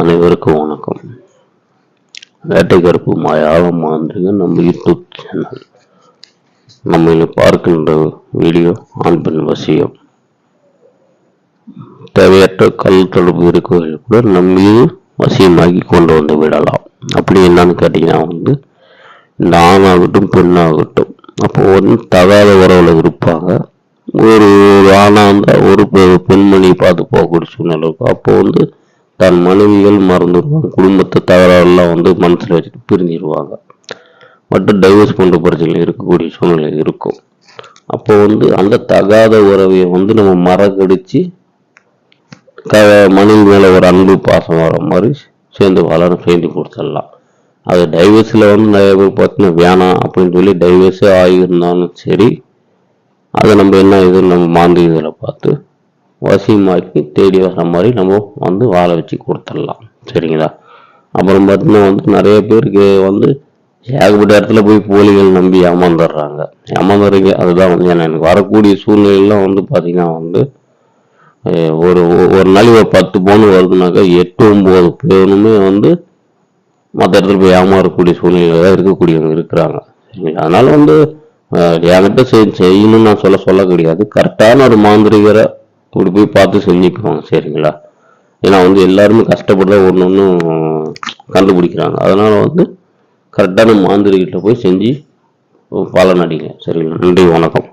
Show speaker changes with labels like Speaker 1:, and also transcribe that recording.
Speaker 1: அனைவருக்கும் வணக்கம். வேட்டை கருப்பு மாயாவம் மாந்திரிக நம்ம யூடியூப் சேனல். நம்ம இனி பார்க்கின்ற வீடியோ ஆண் பெண் வசியம். தேவையற்ற கல் தொடர்பு இருக்கவர்கள் கூட நம் மீது வசியமாகி கொண்டு வந்து விடலாம். அப்படி என்னன்னு கேட்டிங்கன்னா வந்து இந்த ஆணாகட்டும் பெண்ணாகட்டும் அப்போ வந்து தகாத உறவில் இருப்பாங்க. ஒரு ஆணாக இருந்தால் ஒரு பெண்மணியை பார்த்து போகக்கூடிய சூழ்நிலை இருக்கும். அப்போ வந்து தன் மனைவிகள் மறந்துடுவாங்க குடும்பத்தை தகராறுலாம் வந்து மனசில் வச்சுட்டு பிரிஞ்சிடுவாங்க மற்றும் டைவர்ஸ் போன்ற பிரச்சனை இருக்கக்கூடிய சூழ்நிலை இருக்கும். அப்போ வந்து அந்த தகாத உறவையை வந்து நம்ம மறக்கடிச்சு க மனைவி மேலே ஒரு அன்பு பாசம் வர மாதிரி சேர்ந்து வளரும் சேர்ந்து கொடுத்துடலாம். அது டைவர்ஸில் வந்து நிறைய பேர் பார்த்தீங்கன்னா வேணாம் அப்படின்னு சொல்லி டைவர்ஸே ஆகியிருந்தாலும் சரி அதை நம்ம என்ன இதுன்னு நம்ம மாந்தி இதில் பார்த்து வசியமாக்கி தேடி வர மாதிரி நம்ம வந்து வாழ வச்சு கொடுத்துடலாம். சரிங்களா? அப்புறம் பார்த்தீங்கன்னா வந்து நிறைய பேருக்கு வந்து ஏகப்பட்ட இடத்துல போய் போலிகள் நம்பி ஏமாந்துடுறாங்க. ஏமாந்துறீங்க அதுதான் வந்து ஏன்னா எனக்கு வரக்கூடிய சூழ்நிலையெல்லாம் வந்து பார்த்தீங்கன்னா வந்து ஒரு ஒரு நாளைக்கு ஒரு பத்து பவுன் வருதுனாக்கா எட்டு ஒம்பது பேருமே வந்து மற்ற இடத்துல போய் ஏமாறக்கூடிய சூழ்நிலையில் தான் இருக்கக்கூடியவங்க இருக்கிறாங்க. சரிங்களா? அதனால வந்து என்கிட்ட செய்யணும்னு நான் சொல்ல சொல்ல கிடையாது கரெக்டான ஒரு மாந்திரிகரை இப்படி போய் பார்த்து செஞ்சுக்குவாங்க சரிங்களா? ஏன்னா வந்து எல்லாருமே கஷ்டப்பட்டு தான் ஒன்று ஒன்று கண்டுபிடிக்கிறாங்க. அதனால் வந்து கரெக்டான மாந்திரிகிட்ட போய் செஞ்சு பலன் அடிங்க சரிங்களா? நன்றி வணக்கம்.